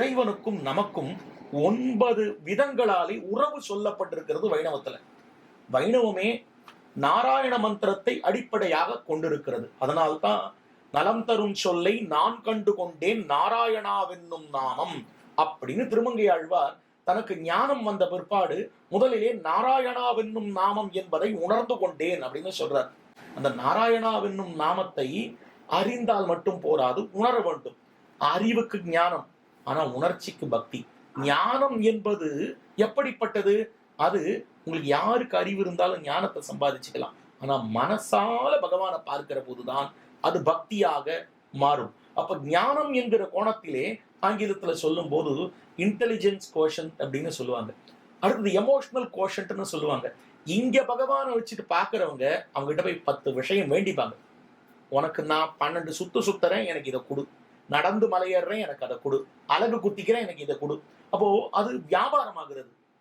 இறைவனுக்கும் நமக்கும் ஒன்பது விதங்களாலே உறவு சொல்லப்பட்டிருக்கிறது வைணவத்துல. வைணவமே நாராயண மந்திரத்தை அடிப்படையாக கொண்டிருக்கிறது. அதனால்தான் நலம் தரும் சொல்லை நான் கண்டு கொண்டேன் நாராயணாவென்னும் நாமம் அப்படின்னு திருமங்கை ஆழ்வார் தனக்கு ஞானம் வந்த பிற்பாடு முதலிலே நாராயணாவென்னும் நாமம் என்பதை உணர்ந்து கொண்டேன் அப்படின்னு சொல்றார். அந்த நாராயணாவென்னும் நாமத்தை அறிந்தால் மட்டும் போராது உணர வேண்டும். அறிவுக்கு ஞானம். ஆனா உணர்ச்சிக்கு பக்தி. ஞானம் என்பது எப்படிப்பட்டது? அது உங்களுக்கு யாருக்கு அறிவு இருந்தாலும் ஞானத்தை சம்பாதிச்சுக்கலாம். ஆனா மனசால பகவானை பார்க்கிற போதுதான் அது பக்தியாக மாறும். அப்ப ஞானம் என்கிற கோணத்திலே ஆங்கிலத்துல சொல்லும் போது இன்டெலிஜென்ஸ் கோஷன் அப்படின்னு சொல்லுவாங்க. அடுத்தது எமோஷனல் கோஷன்ட்னு சொல்லுவாங்க. இங்க பகவானை வச்சுட்டு பாக்குறவங்க அவங்க கிட்ட போய் பத்து விஷயம் வேண்டிப்பாங்க. உனக்கு நான் பன்னெண்டு சுத்து சுத்துறேன் எனக்கு இதை கொடு. நடந்து மலையேறேன் எனக்கு அதை கொடு. அழகு குத்திக்கிறேன் எனக்கு இதை கொடு. அப்போ அது வியாபாரம் ஆகுறது